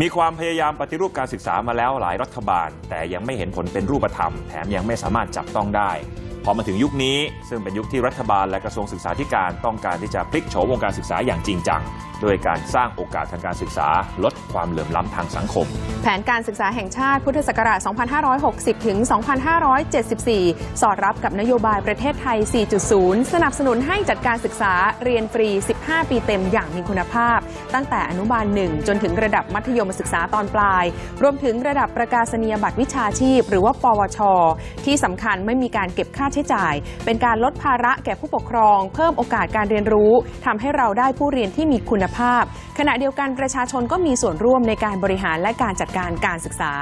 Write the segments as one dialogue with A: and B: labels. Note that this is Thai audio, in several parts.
A: มีความพยายามปฏิรูปการศึกษามาแล้วหลายรัฐบาล แต่ยังไม่เห็นผลเป็นรูปธรรม แถมยังไม่สามารถจับต้องได้ พอมาถึงยุคนี้ ซึ่งเป็นยุคที่รัฐบาลและกระทรวงศึกษาธิการต้องการที่จะพลิกโฉมวงการศึกษาอย่างจริงจังโดยการสร้างโอกาสทางการศึกษา ลดความเหลื่อมล้ำทางสังคม
B: แผนการศึกษาแห่งชาติพุทธศักราช 2560 ถึง 2574 สอดรับกับนโยบายประเทศไทย 4.0 สนับสนุนให้จัดการศึกษาเรียนฟรี 15 ปีเต็มอย่างมีคุณภาพ ตั้งแต่อนุบาล 1 จนถึงระดับมัธยมศึกษาตอนปลาย รวมถึงระดับประกาศนียบัตรวิชาชีพ หรือว่า ปวช ที่สำคัญไม่มีการเก็บค่าใช้จ่าย เป็นการลดภาระแก่ผู้ปกครอง เพิ่มโอกาสการเรียนรู้ทำให้เราได้ผู้เรียนที่มีคุณภาพ ขณะเดียวกันประชาชนก็มีส่วนร่วมในการบริหารและการจัดการการศึกษา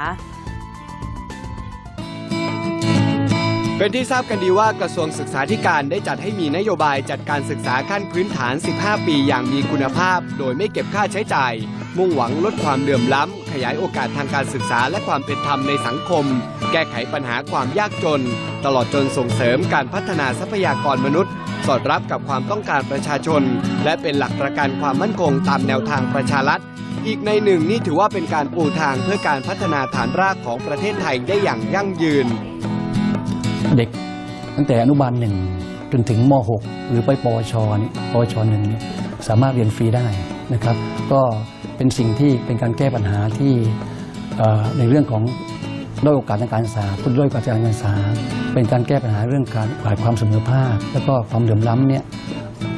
C: เป็นที่ทราบกันดีว่ากระทรวงศึกษาธิการได้จัดให้มีนโยบายจัดการศึกษาขั้นพื้นฐาน 15 ปีอย่างมีคุณภาพ โดยไม่เก็บค่าใช้จ่าย มุ่งหวังลดความเหลื่อมล้ำ ขยายโอกาสทางการศึกษาและความเป็นธรรมในสังคม แก้ไขปัญหาความยากจน ตลอดจนส่งเสริมการพัฒนาทรัพยากรมนุษย์ สอดรับกับความต้องการประชาชน และเป็นหลักประกันความมั่นคงตามแนวทางประชารัฐอีกในหนึ่งนี่ถือว่าเป็นการปูทางเพื่อการพัฒนาฐานรากของประเทศไทยได้อย่างยั่งยืน
D: เด็กตั้งแต่อนุบาลหนึ่งจนถึงม .6 หรือไปปวชนี่ปวชหนึ่งเนี่ยสามารถเรียนฟรีได้นะครับ ก็เป็นสิ่งที่เป็นการแก้ปัญหาที่ในเรื่องของด้อยโอกาสทางการศึกษาผู้ด้อยโอกาสทางการศึกษา เป็นการแก้ปัญหาเรื่องการขาดความเสมอภาค แล้วก็ความเหลื่อมล้ำเนี่ย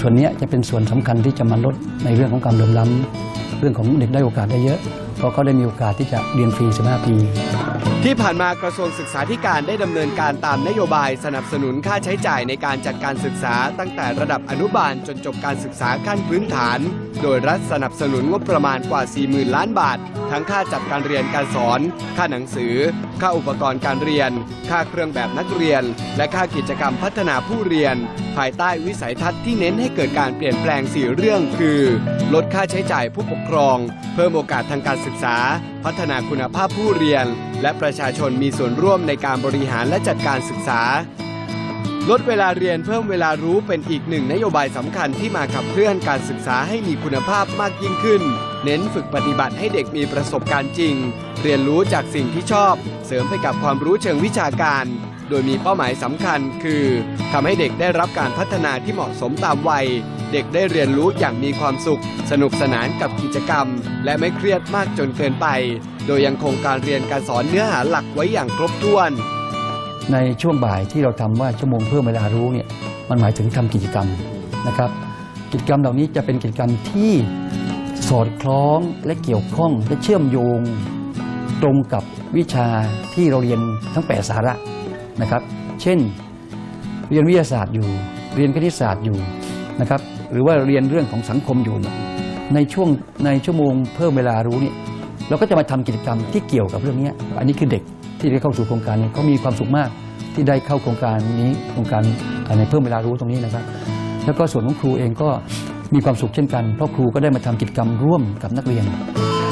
D: ส่วนนี้จะเป็นส่วนสำคัญที่จะมาลดในเรื่องของความเหลื่อมล้ำเรื่องของเด็กได้โอกาสได้เยอะ เพราะเขาได้มีโอกาสที่จะเรียนฟรี 15 ปี
C: ที่ผ่านมากระทรวงศึกษาธิการได้ดำเนินการตามนโยบายสนับสนุนค่าใช้จ่ายในการจัดการศึกษา ตั้งแต่ระดับอนุบาลจนจบการศึกษาขั้นพื้นฐาน โดยรัฐสนับสนุนงบประมาณกว่า 40,000 ล้านบาท ทั้งค่าจัดการเรียนการสอน ค่าหนังสือ ค่าอุปกรณ์การเรียน ค่าเครื่องแบบนักเรียน และค่ากิจกรรมพัฒนาผู้เรียน ภายใต้วิสัยทัศน์ที่เน้นให้เกิดการเปลี่ยนแปลง 4 เรื่องคือ ลดค่าใช้จ่ายผู้ปกครอง เพิ่มโอกาสทางการศึกษา พัฒนาคุณภาพผู้เรียน และประชาชนมีส่วนร่วมในการบริหารและจัดการศึกษา ลดเวลาเรียนเพิ่มเวลารู้เป็นอีกหนึ่งนโยบายสำคัญที่มาขับเคลื่อนการศึกษาให้มีคุณภาพมากยิ่งขึ้น เน้นฝึกปฏิบัติให้เด็กมีประสบการณ์จริง เรียนรู้จากสิ่งที่ชอบ เสริมไปกับความรู้เชิงวิชาการ โดยมีเป้าหมายสำคัญคือทำให้เด็กได้รับการพัฒนาที่เหมาะสมตามวัย เด็กได้เรียนรู้อย่างมีความสุข สนุกสนานกับกิจกรรม และไม่เครียดมากจนเกินไป โดยยังคงการเรียนการสอนเนื้อหาหลักไว้อย่างครบถ้วน
D: ในช่วงบ่ายที่เราทำว่าชั่วโมงเพิ่มเวลารู้เนี่ยมันหมายถึงทำกิจกรรมนะครับ กิจกรรมเหล่านี้จะเป็นกิจกรรมที่สอดคล้องและเกี่ยวข้องและเชื่อมโยงตรงกับวิชาที่เราเรียนทั้งแปดสาระนะครับ เช่น เรียนวิทยาศาสตร์อยู่ เรียนคณิตศาสตร์อยู่นะครับ หรือว่าเรียนเรื่องของสังคมอยู่ ในช่วงในชั่วโมงเพิ่มเวลารู้เนี่ยเราก็จะมาทำกิจกรรมที่เกี่ยวกับเรื่องนี้อันนี้คือเด็ก ที่ได้เข้าสู่โครงการนี้เขามีความสุขมากที่ได้เข้าโครงการนี้โครงการในเพิ่มเวลารู้ตรงนี้นะครับ แล้วก็ส่วนของครูเองก็มีความสุขเช่นกันเพราะครูก็ได้มาทำกิจกรรมร่วมกับนักเรียน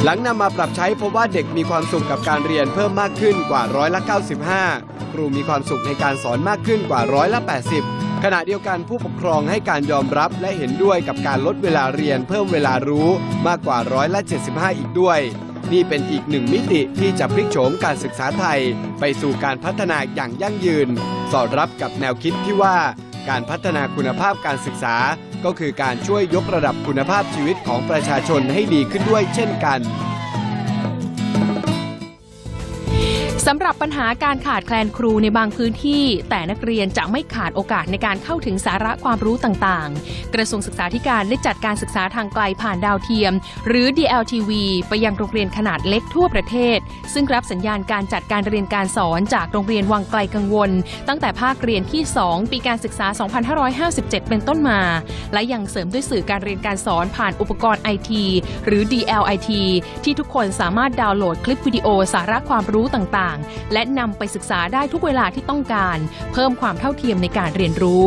C: หลังนำมาปรับใช้พบว่าเด็กมีความสุขกับการเรียนเพิ่มมากขึ้นกว่าร้อยละ95 ครูมีความสุขในการสอนมากขึ้นกว่าร้อยละ80 ขณะเดียวกันผู้ปกครองให้การยอมรับและเห็นด้วยกับการลดเวลาเรียนเพิ่มเวลารู้มากกว่าร้อยละ75 อีกด้วย นี่เป็นอีกหนึ่งมิติที่จะพลิกโฉมการศึกษาไทย ไปสู่การพัฒนาอย่างยั่งยืน สอดรับกับแนวคิดที่ว่า การพัฒนาคุณภาพการศึกษา ก็คือการช่วยยกระดับคุณภาพชีวิตของประชาชนให้ดีขึ้นด้วยเช่นกัน
E: สำหรับปัญหาการขาดแคลนครูในบางพื้นที่ แต่นักเรียนจะไม่ขาดโอกาสในการเข้าถึงสาระความรู้ต่างๆ กระทรวงศึกษาธิการได้จัดการศึกษาทางไกลผ่านดาวเทียม หรือ DLTV ไปยังโรงเรียนขนาดเล็กทั่วประเทศ ซึ่งรับสัญญาณการจัดการเรียนการสอนจากโรงเรียนวังไกลกังวล ตั้งแต่ภาคเรียนที่ 2 ปีการศึกษา 2557 เป็นต้นมา และยังเสริมด้วยสื่อการเรียนการสอนผ่านอุปกรณ์ไอทีหรือ DLIT ที่ทุกคนสามารถดาวน์โหลดคลิปวิดีโอสาระความรู้ต่างๆและนำไปศึกษาได้ทุกเวลาที่ต้องการ เพิ่มความเท่าเทียมในการเรียนรู้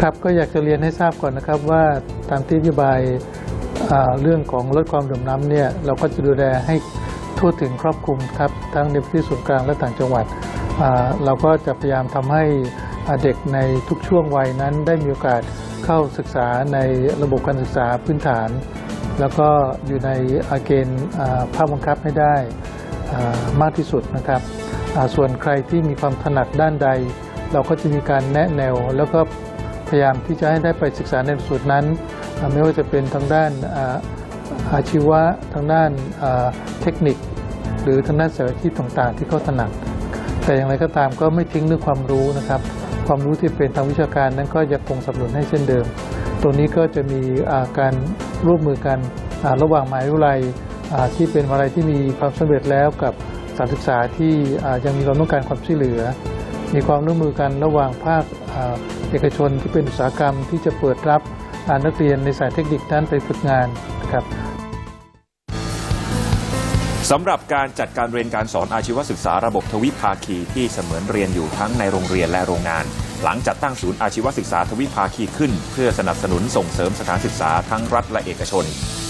F: ครับก็อยากจะเรียนให้ทราบก่อนนะครับว่าตามที่นโยบายเรื่องของลดความเหลื่อมล้ำเนี่ยเราก็จะดูแลให้ทั่วถึงครอบคลุมครับทั้งในพื้นที่ส่วนกลางและต่างจังหวัด เราก็จะพยายามทำให้เด็กในทุกช่วงวัยนั้นได้มีโอกาสเข้าศึกษาในระบบการศึกษาพื้นฐาน แล้วก็อยู่ในอาเกณฑ์ภาคบังคับให้ได้ มากที่สุดนะครับ ส่วนใครที่มีความถนัดด้านใด เราก็จะมีการแนะแนว แล้วก็พยายามที่จะให้ได้ไปศึกษาในสูตรนั้น ไม่ว่าจะเป็นทางด้านอาชีวะทางด้านเทคนิค หรือทางด้านสายอาชีพต่างๆ ที่เขาถนัด แต่อย่างไรก็ตามก็ไม่ทิ้งเรื่องความรู้นะครับ ความรู้ที่เป็นทางวิชาการนั้นก็ยังคงสนับสนุนให้เช่นเดิม ตัวนี้ก็จะมีการร่วมมือกันระหว่างมหาวิทยาลัย ที่เป็นมหาวิทยาลัยที่มีความสำเร็จแล้วกับสถานศึกษาที่ยังมีความต้องการความช่วยเหลือ มีความร่วมมือกันระหว่างภาคเอกชนที่เป็นอุตสาหกรรมที่จะเปิดรับนักเรียนในสายเทคนิคนั้นไปฝึกงานนะครับ
A: สำหรับการจัดการเรียนการสอนอาชีวศึกษาระบบทวิภาคีที่เสมือนเรียนอยู่ทั้งในโรงเรียนและโรงงาน หลังจัดตั้งศูนย์อาชีวศึกษาทวิภาคีขึ้น เพื่อสนับสนุนส่งเสริมสถานศึกษาทั้งรัฐและเอกชน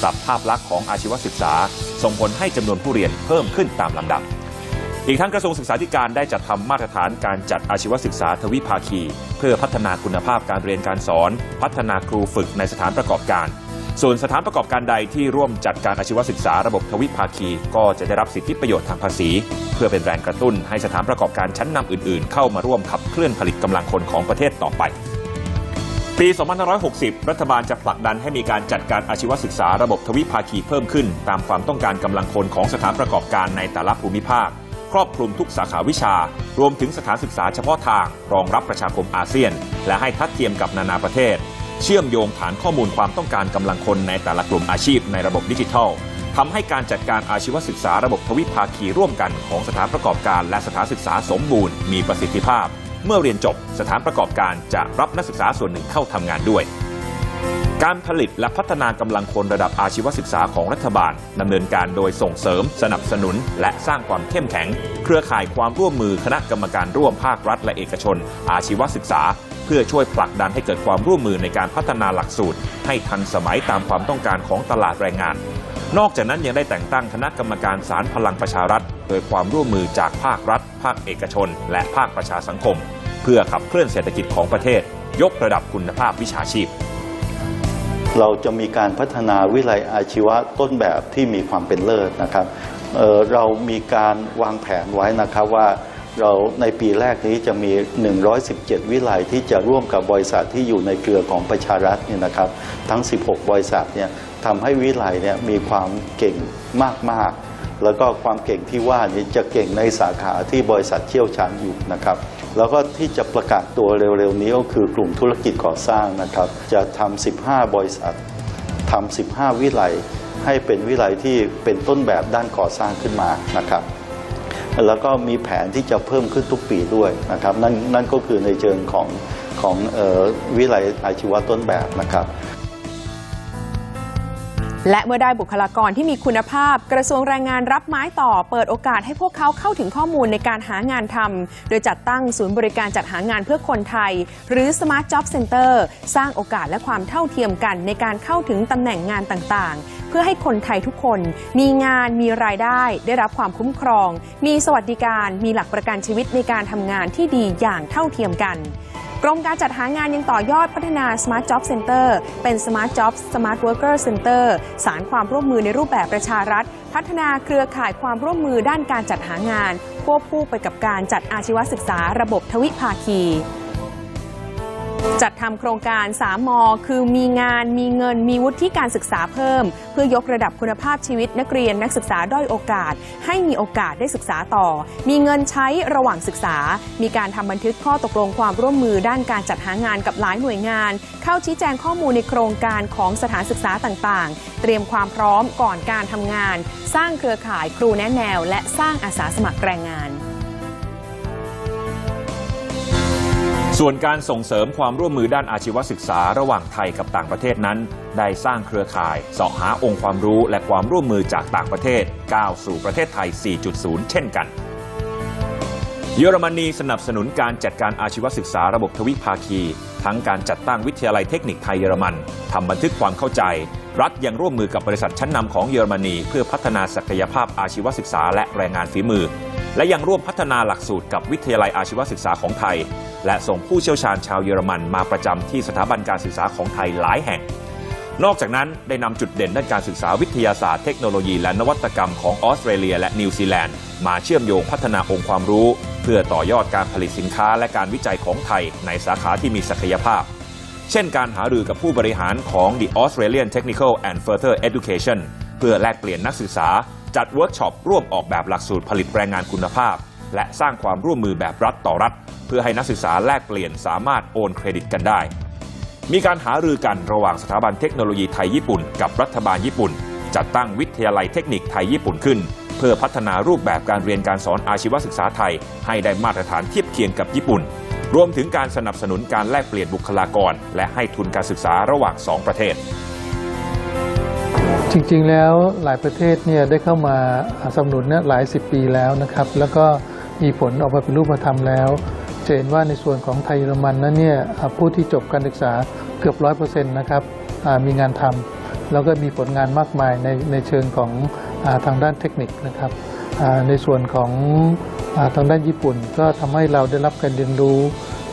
A: ปรับภาพลักษณ์ของอาชีวศึกษา ส่งผลให้จำนวนผู้เรียนเพิ่มขึ้นตามลำดับ อีกทั้งกระทรวงศึกษาธิการได้จัดทำมาตรฐานการจัดอาชีวศึกษาทวิภาคี เพื่อพัฒนาคุณภาพการเรียนการสอน พัฒนาครูฝึกในสถานประกอบการ ส่วนสถานประกอบการใดที่ร่วมจัดการอาชีวศึกษาระบบทวิภาคี ก็จะได้รับสิทธิประโยชน์ทางภาษี เพื่อเป็นแรงกระตุ้นให้สถานประกอบการชั้นนำอื่น ๆ เข้ามาร่วมขับเคลื่อนผลิตกำลังคนของประเทศต่อไป ปี 2560 รัฐบาลจะผลักดันให้มีการจัดการอาชีวศึกษาระบบทวิภาคีเพิ่มขึ้น ตามความต้องการกำลังคนของสถานประกอบการในแต่ละภูมิภาค ครอบคลุมทุกสาขาวิชา รวมถึงสถานศึกษาเฉพาะทาง รองรับประชาคมอาเซียน และให้ทัดเทียมกับนานาประเทศ เชื่อมโยงฐานข้อมูลความต้องการกำลังคนในแต่ละกลุ่มอาชีพในระบบดิจิทัลทำให้การจัดการอาชีวศึกษาระบบทวิภาคีร่วมกันของสถานประกอบการ และสถานศึกษาสมบูรณ์มีประสิทธิภาพ เมื่อเรียนจบสถานประกอบการจะรับนักศึกษาส่วนหนึ่งเข้าทำงานด้วย การผลิตและพัฒนากำลังคนระดับอาชีวศึกษาของรัฐบาลดำเนินการโดยส่งเสริม สนับสนุน และสร้างความเข้มแข็ง เครือข่ายความร่วมมือคณะกรรมการร่วมภาครัฐ และเอกชน อาชีวศึกษา เพื่อช่วยผลักดันให้เกิดความร่วมมือในการพัฒนาหลักสูตร ให้ทันสมัยตามความต้องการของตลาดแรงงาน นอกจากนั้นยังได้แต่งตั้งคณะกรรมการสารพลังประชารัฐ โดยความร่วมมือจากภาครัฐ ภาคเอกชน และภาคประชาสังคม เพื่อขับเคลื่อนเศรษฐกิจของประเทศ ยกระดับคุณภาพวิชาชีพ
G: เราจะมีการพัฒนาวิไลอาชีวะต้นแบบที่มีความเป็นเลิศนะครับเเรามีการวางแผนไว้นะครับว่าเราในปีแรกนี้จะมี 117 วิไลที่จะร่วมกับบริษัทที่อยู่ในเครือของประชารัฐเนี่ยนะครับ ทั้ง 16 บริษัทเนี่ย ทำให้วิไลเนี่ยมีความเก่งมาก ๆ แล้วก็ความเก่งที่ว่านี้จะเก่งในสาขาที่บริษัทเชี่ยวชาญอยู่นะครับ แล้วก็ที่จะประกาศตัวเร็ว ๆ นี้ก็คือกลุ่มธุรกิจก่อสร้างนะครับ จะทำ 15 บริษัททำ 15 วิไลให้เป็นวิไลที่เป็นต้นแบบด้านก่อสร้างขึ้นมานะครับแล้วก็มีแผนที่จะเพิ่มขึ้นทุกปีด้วยนะครับนั่นนั่นก็คือในเชิงของของออวิไลอาชีวะต้นแบบนะครับ
B: และเมื่อได้บุคลากรที่มีคุณภาพ กระทรวงแรงงานรับไม้ต่อ เปิดโอกาสให้พวกเขาเข้าถึงข้อมูลในการหางานทำโดยจัดตั้งศูนย์บริการจัดหางานเพื่อคนไทย หรือ Smart Job Center สร้างโอกาสและความเท่าเทียมกันในการเข้าถึงตำแหน่งงานต่างๆ เพื่อให้คนไทยทุกคน มีงานมีรายได้ ได้รับความคุ้มครอง มีสวัสดิการ มีหลักประกันชีวิตในการทำงานที่ดีอย่างเท่าเทียมกัน กรมการจัดหางานยังต่อยอดพัฒนา Smart Job Center เป็น Smart Jobs Smart Worker Center สารความร่วมมือในรูปแบบประชารัฐ พัฒนาเครือข่ายความร่วมมือด้านการจัดหางานควบคู่ไปกับการจัดอาชีวศึกษาระบบทวิภาคี จัดทำโครงการ 3 ม คือมีงาน มีเงิน มีวุฒิการศึกษาเพิ่ม เพื่อยกระดับคุณภาพชีวิตนักเรียนนักศึกษาด้อยโอกาส ให้มีโอกาสได้ศึกษาต่อ มีเงินใช้ระหว่างศึกษา มีการทำบันทึกข้อตกลงความร่วมมือด้านการจัดหางานกับหลายหน่วยงาน เข้าชี้แจงข้อมูลในโครงการของสถานศึกษาต่างๆ เตรียมความพร้อมก่อนการทำงาน สร้างเครือข่ายครูแนะแนว และสร้างอาสาสมัครแรงงาน
A: ส่วนการส่งเสริมความร่วมมือด้านอาชีวศึกษาระหว่างไทยกับต่างประเทศนั้น ได้สร้างเครือข่ายเสาะหาองค์ความรู้และความร่วมมือจากต่างประเทศก้าวสู่ประเทศไทย 4.0 เช่นกัน เยอรมนีสนับสนุนการจัดการอาชีวศึกษาระบบทวิภาคี ทั้งการจัดตั้งวิทยาลัยเทคนิคไทยเยอรมันทำบันทึกความเข้าใจ รัฐยังร่วมมือกับบริษัทชั้นนำของเยอรมนีเพื่อพัฒนาศักยภาพอาชีวศึกษาและแรงงานฝีมือ และยังร่วมพัฒนาหลักสูตรกับวิทยาลัยอาชีวศึกษาของไทย และส่งผู้เชี่ยวชาญชาวเยอรมันมาประจำที่สถาบันการศึกษาของไทยหลายแห่ง นอกจากนั้นได้นำจุดเด่นด้านการศึกษาวิทยาศาสตร์เทคโนโลยีและนวัตกรรมของออสเตรเลีย และนิวซีแลนด์มาเชื่อมโยงพัฒนาองค์ความรู้ เพื่อต่อยอดการผลิตสินค้าและการวิจัยของไทย ในสาขาที่มีศักยภาพ เช่นการหารือกับผู้บริหารของ The Australian Technical and Further Education เพื่อแลกเปลี่ยนนักศึกษา จัดเวิร์กช็อปร่วมออกแบบหลักสูตรผลิตแรงงานคุณภาพ และสร้างความร่วมมือแบบรัฐต่อรัฐ เพื่อให้นักศึกษาแลกเปลี่ยนสามารถโอนเครดิตกันได้ มีการหารือกันระหว่างสถาบันเทคโนโลยีไทยญี่ปุ่น กับรัฐบาลญี่ปุ่น จัดตั้งวิทยาลัยเทคนิคไทยญี่ปุ่นขึ้น เพื่อพัฒนารูปแบบการเรียนการสอนอาชีวศึกษาไทย ให้ได้มาตรฐานเทียบเคียงกับญี่ปุ่น รวมถึงการสนับสนุนการแลกเปลี่ยนบุคลากร และให้ทุนการศึกษาระหว่าง 2 ประเทศ
F: จริงๆแล้วหลายประเทศเนี่ยได้เข้ามาสนับสนุนเนี่ยหลายสิบปีแล้วนะครับ แล้วก็มีผลออกมาเป็นรูปธรรมแล้วจะเห็นว่าในส่วนของไทยเยอรมันนั้นเนี่ยผู้ที่จบการศึกษาเกือบร้อยเปอร์เซ็นต์นะครับมีงานทำแล้วก็มีผลงานมากมายในในเชิงของอทางด้านเทคนิคนะครับในส่วนของอทางด้านญี่ปุ่น ก็ทำให้เราได้รับการเรียนรู้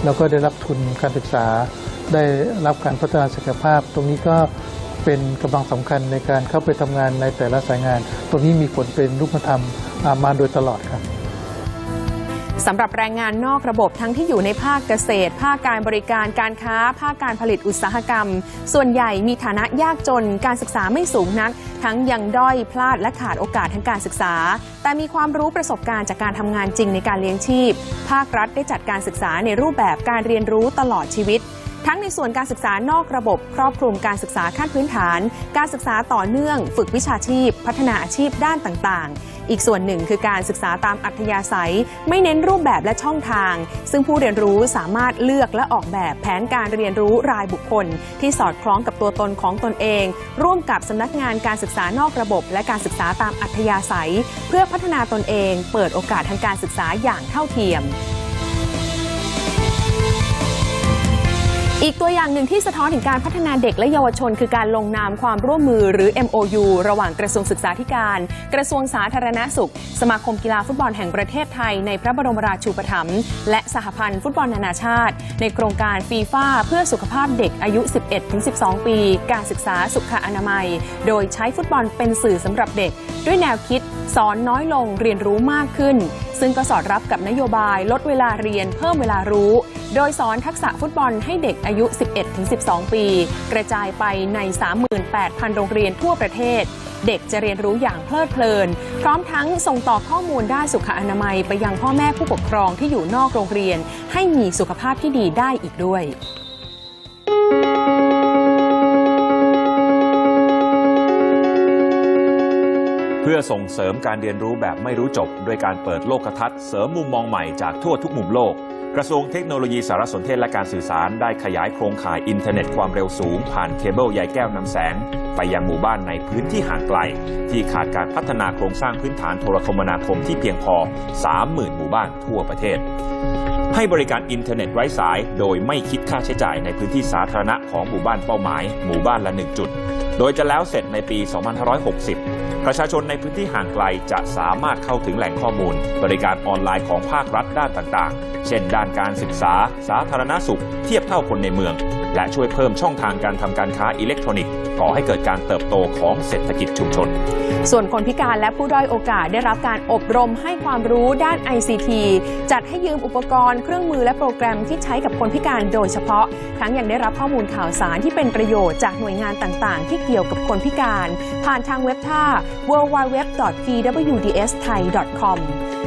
F: แล้วก็ได้รับทุนการศึกษา ได้รับการพัฒนาศักยภาพ ตรงนี้ก็ เป็นกำลังสำคัญในการเข้าไปทำงานในแต่ละสายงาน ตรงนี้มีผลเป็นรูปธรรมมาโดยตลอดครับ
B: สำหรับแรงงานนอกระบบทั้งที่อยู่ในภาคเกษตร ภาคการบริการการค้า ภาคการผลิตอุตสาหกรรม ส่วนใหญ่มีฐานะยากจนการศึกษาไม่สูงนัก ทั้งยังด้อยพลาดและขาดโอกาสทางการศึกษา แต่มีความรู้ประสบการณ์จากการทำงานจริงในการเลี้ยงชีพ ภาครัฐได้จัดการศึกษาในรูปแบบการเรียนรู้ตลอดชีวิต ทั้งในส่วนการศึกษานอกระบบ ครอบคลุมการศึกษาขั้นพื้นฐาน การศึกษาต่อเนื่อง ฝึกวิชาชีพ พัฒนาอาชีพด้านต่างๆ อีกส่วนหนึ่งคือการศึกษาตามอัธยาศัย ไม่เน้นรูปแบบและช่องทาง ซึ่งผู้เรียนรู้สามารถเลือกและออกแบบแผนการเรียนรู้รายบุคคล ที่สอดคล้องกับตัวตนของตนเอง ร่วมกับสำนักงานการศึกษานอกระบบ และการศึกษาตามอัธยาศัย เพื่อพัฒนาตนเอง เปิดโอกาสทางการศึกษาอย่างเท่าเทียม อีกตัวอย่างหนึ่งที่สะท้อนถึงการพัฒนาเด็กและเยาวชน คือการลงนามความร่วมมือหรือ MOU ระหว่างกระทรวงศึกษาธิการ กระทรวงสาธารณสุข สมาคมกีฬาฟุตบอลแห่งประเทศไทย ในพระบรมราชูปถัมภ์และสหพันธ์ฟุตบอลนานาชาติ ในโครงการฟีฟ่าเพื่อสุขภาพเด็กอายุ 11-12 ปี การศึกษาสุขอนามัย โดยใช้ฟุตบอลเป็นสื่อสำหรับเด็ก ด้วยแนวคิด สอนน้อยลงเรียนรู้มากขึ้น ซึ่งก็สอดรับกับนโยบายลดเวลาเรียนเพิ่มเวลารู้ โดยสอนทักษะฟุตบอลให้เด็กอายุ 11-12 ปี กระจายไปใน 38,000 โรงเรียนทั่วประเทศเด็กจะเรียนรู้อย่างเพลิดเพลิน พร้อมทั้งส่งต่อข้อมูลด้านสุขอนามัยไปยังพ่อแม่ผู้ปกครองที่อยู่นอกโรงเรียน ให้มีสุขภาพที่ดีได้อีกด้วย
A: เพื่อส่งเสริมการเรียนรู้แบบไม่รู้จบด้วยการเปิดโลกทัศน์เสริมมุมมองใหม่จากทั่วทุกมุมโลก กระทรวงเทคโนโลยีสารสนเทศและการสื่อสารได้ขยายโครงข่ายอินเทอร์เน็ตความเร็วสูง ผ่านเคเบิลใยแก้วนำแสง ไปยังหมู่บ้านในพื้นที่ห่างไกล ที่ขาดการพัฒนาโครงสร้างพื้นฐานโทรคมนาคมที่เพียงพอ 30,000 หมู่บ้านทั่วประเทศ ให้บริการอินเทอร์เน็ตไร้สาย โดยไม่คิดค่าใช้จ่ายในพื้นที่สาธารณะของหมู่บ้านเป้าหมาย หมู่บ้านละ 1 จุด โดยจะแล้วเสร็จในปี 2560ประชาชนในพื้นที่ห่างไกลจะสามารถเข้าถึงแหล่งข้อมูล บริการออนไลน์ของภาครัฐด้านต่างๆ เช่นด้านการศึกษา สาธารณสุข เทียบเท่าคนในเมือง และช่วยเพิ่มช่องทางการทำการค้าอิเล็กทรอนิกส์ ก่อให้เกิดการเติบโตของเศรษฐกิจชุมชน
B: ส่วนคนพิการและผู้ด้อยโอกาสได้รับการอบรมให้ความรู้ด้าน ICT จัดให้ยืมอุปกรณ์เครื่องมือและโปรแกรมที่ใช้กับคนพิการโดยเฉพาะ ทั้งยังได้รับข้อมูลข่าวสารที่เป็นประโยชน์จากหน่วยงานต่างๆ ที่เกี่ยวกับคนพิการ ผ่านทางเว็บท่า www.pwdsthai.com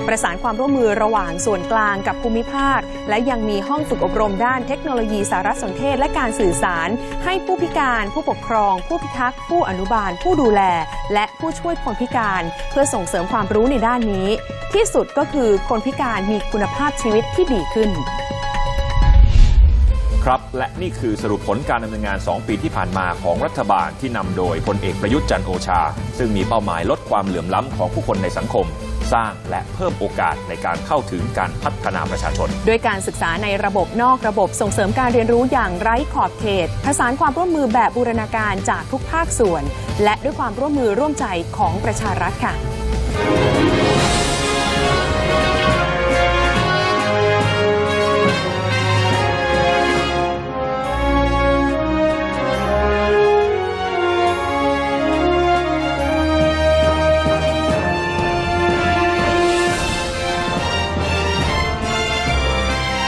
B: ประสานความร่วมมือระหว่างส่วนกลางกับภูมิภาค และยังมีห้องฝึกอบรมด้านเทคโนโลยีสารสนเทศและการสื่อสาร ให้ผู้พิการผู้ปกครองผู้พิทักษ์ ผู้อนุบาล ผู้ดูแล และผู้ช่วยคนพิการ เพื่อส่งเสริมความรู้ในด้านนี้ ที่สุดก็คือคนพิการมีคุณภาพชีวิตที่ดีขึ้น
A: ครับ และนี่คือสรุปผลการดำเนินงาน 2 ปีที่ผ่านมาของรัฐบาลที่นำโดยพลเอกประยุทธ์จันโอชา ซึ่งมีเป้าหมายลดความเหลื่อมล้ำของผู้คนในสังคม สร้างและเพิ่มโอกาสในการเข้าถึงการพัฒนาประชาชน
B: ด้วยการศึกษาในระบบนอกระบบส่งเสริมการเรียนรู้อย่างไร้ขอบเขต ผสานความร่วมมือแบบบูรณาการจากทุกภาคส่วน และด้วยความร่วมมือร่วมใจของประชารัฐค่ะ